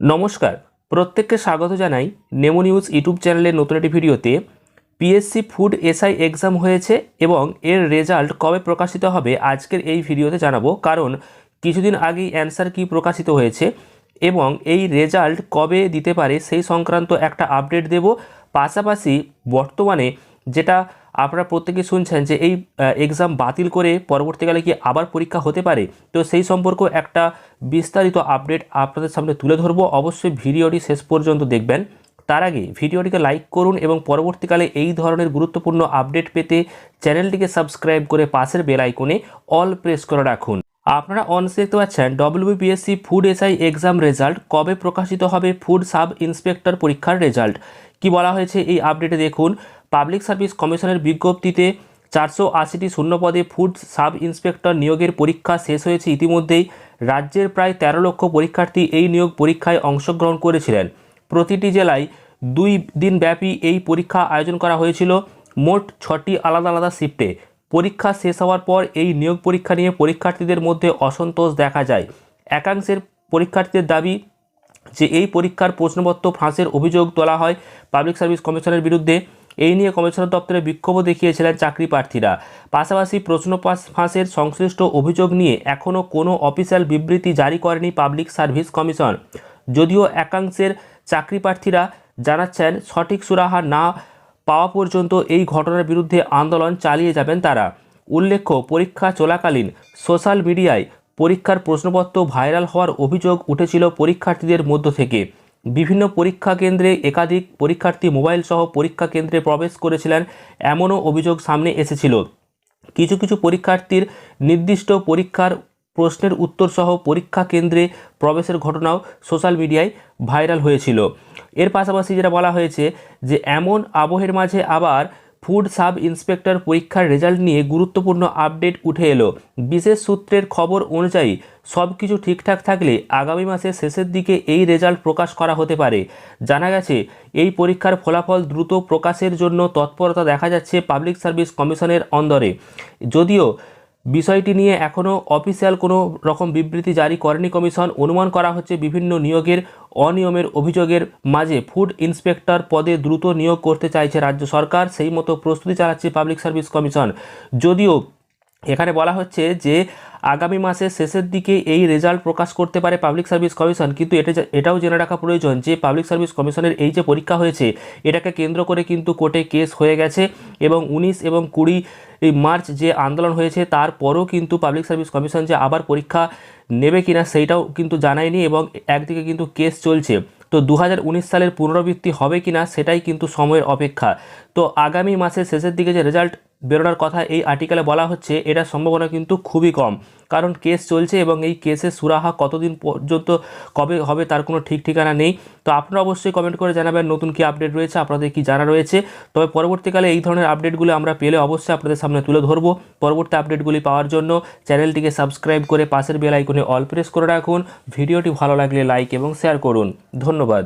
নমস্কার, প্রত্যেককে স্বাগত জানাই নেমো নিউজ ইউটিউব চ্যানেলের নতুন একটি ভিডিওতে। পিএসসি ফুড এসআই এক্সাম হয়েছে এবং এর রেজাল্ট কবে প্রকাশিত হবে আজকের এই ভিডিওতে জানাব। কারণ কিছুদিন আগেই অ্যান্সার কি প্রকাশিত হয়েছে এবং এই রেজাল্ট কবে দিতে পারে সেই সংক্রান্ত একটা আপডেট দেব। পাশাপাশি বর্তমানে যেটা আপনারা প্রত্যেকে শুনছেন যে এই এক্সাম বাতিল করে পরবর্তীকালে কি আবার পরীক্ষা হতে পারে? তো সেই সম্পর্ক একটা বিস্তারিত আপডেট আপনাদের সামনে তুলে ধরবো। অবশ্যই ভিডিওটি শেষ পর্যন্ত দেখবেন। তার আগে ভিডিওটিকে লাইক করুন এবং পরবর্তীকালে এই ধরনের গুরুত্বপূর্ণ আপডেট পেতে চ্যানেলটিকে সাবস্ক্রাইব করে পাশের বেল আইকনে অল প্রেস করে রাখুন। আপনারা অনস দেখতে পাচ্ছেন WBPSC food SI exam result কবে প্রকাশিত হবে ফুড সাব ইন্সপেক্টর পরীক্ষার রেজাল্ট কি বলা হয়েছে এই আপডেটে দেখুন। পাবলিক সার্ভিস কমিশনের বিজ্ঞপ্তিতে চারশো আশিটি শূন্যপদে ফুড সাব ইন্সপেক্টর নিয়োগের পরীক্ষা শেষ হয়েছে ইতিমধ্যেই। রাজ্যের প্রায় তেরো লক্ষ পরীক্ষার্থী এই নিয়োগ পরীক্ষায় অংশগ্রহণ করেছিলেন। প্রতিটি জেলায় দুই দিন ব্যাপী এই পরীক্ষা আয়োজন করা হয়েছিল। মোট ছটি আলাদা আলাদা শিফটে পরীক্ষা শেষ হওয়ার পর এই নিয়োগ পরীক্ষা নিয়ে পরীক্ষার্থীদের মধ্যে অসন্তোষ দেখা যায়। একাংশের পরীক্ষার্থীদের দাবি যে এই পরীক্ষার প্রশ্নপত্র ফাঁসের অভিযোগ তোলা হয় পাবলিক সার্ভিস কমিশনের বিরুদ্ধে। এই নিয়ে কমিশনার দপ্তরে বিক্ষোভও দেখিয়েছিলেন চাকরি প্রার্থীরা। পাশাপাশি প্রশ্ন ফাঁসের সংশ্লিষ্ট অভিযোগ নিয়ে এখনও কোনো অফিসিয়াল বিবৃতি জারি করেনি পাবলিক সার্ভিস কমিশন। যদিও একাংশের চাকরি প্রার্থীরা জানাচ্ছেন সঠিক সুরাহা না পাওয়া পর্যন্ত এই ঘটনার বিরুদ্ধে আন্দোলন চালিয়ে যাবেন তারা। উল্লেখ্য, পরীক্ষা চলাকালীন সোশ্যাল মিডিয়ায় পরীক্ষার প্রশ্নপত্র ভাইরাল হওয়ার অভিযোগ উঠেছিল পরীক্ষার্থীদের মধ্য থেকে। বিভিন্ন পরীক্ষা কেন্দ্রে একাধিক পরীক্ষার্থী মোবাইল সহ পরীক্ষা কেন্দ্রে প্রবেশ করেছিলেন এমনও অভিযোগ সামনে এসেছিল। কিছু কিছু পরীক্ষার্থীর নির্দিষ্ট পরীক্ষার প্রশ্নের উত্তর সহ পরীক্ষা কেন্দ্রে প্রবেশের ঘটনাও সোশ্যাল মিডিয়ায় ভাইরাল হয়েছিল। এর পাশাপাশি যেটা বলা হয়েছে যে, এমন আবহের মাঝে আবার ফুড সাব ইন্সপেক্টর পরীক্ষার রেজাল্ট নিয়ে গুরুত্বপূর্ণ আপডেট উঠে এলো। বিশেষ সূত্রের খবর অনুযায়ী সব কিছু ঠিকঠাক থাকলে আগামী মাসের শেষের দিকে এই রেজাল্ট প্রকাশ করা হতে পারে। জানা গেছে, এই পরীক্ষার ফলাফল দ্রুত প্রকাশের জন্য তৎপরতা দেখা যাচ্ছে পাবলিক সার্ভিস কমিশনের অন্দরে। যদিও বিষয়টি নিয়ে এখনও অফিসিয়াল কোনো রকম বিবৃতি জারি করেনি কমিশন। অনুমান করা হচ্ছে বিভিন্ন নিয়োগের অনিয়মের অভিযোগের মাঝে ফুড ইন্সপেক্টর পদে দ্রুত নিয়োগ করতে চাইছে রাজ্য সরকার, সেই মতো প্রস্তুতি চালাচ্ছে পাবলিক সার্ভিস কমিশন। যদিও এখানে বলা হচ্ছে যে, আগামী মাসের শেষের দিকে এই রেজাল্ট প্রকাশ করতে পারে পাবলিক সার্ভিস কমিশন, কিন্তু এটা এটাও জেনে রাখা প্রয়োজন যে, পাবলিক সার্ভিস কমিশনের এই যে পরীক্ষা হয়েছে, এটাকে কেন্দ্র করে কিন্তু কোর্টে কেস হয়ে গেছে এবং উনিশ এবং কুড়ি এই মার্চ যে আন্দোলন হয়েছে, তারপরও কিন্তু পাবলিক সার্ভিস কমিশন যে আবার পরীক্ষা নেবে কিনা সেইটাও কিন্তু জানায়নি এবং একদিকে কিন্তু কেস চলছে। তো দু হাজার উনিশ সালের পুনরাবৃত্তি হবে কিনা সেটাই কিন্তু সময়ের অপেক্ষা। তো আগামী মাসের শেষের দিকে যে রেজাল্ট বেরোনোর কথা এই আর্টিকেলে বলা হচ্ছে এটার সম্ভাবনা কিন্তু খুবই কম। কারণ কেস চলছে এবং এই কেসের সুরাহা কতদিন পর্যন্ত কবে হবে তার কোনো ঠিক ঠিকানা নেই। তো আপনারা অবশ্যই কমেন্ট করে জানাবেন, নতুন কি আপডেট রয়েছে, আপনাদের কি জানা রয়েছে। তবে পরবর্তীকালে এই ধরনের আপডেটগুলো আমরা পেলে অবশ্যই আপনাদের সামনে তুলে ধরবো। পরবর্তী আপডেটগুলি পাওয়ার জন্য চ্যানেলটিকে সাবস্ক্রাইব করে পাশের বেল আইকনে অল প্রেস করে রাখুন। ভিডিওটি ভালো লাগলে লাইক এবং শেয়ার করুন। ধন্যবাদ।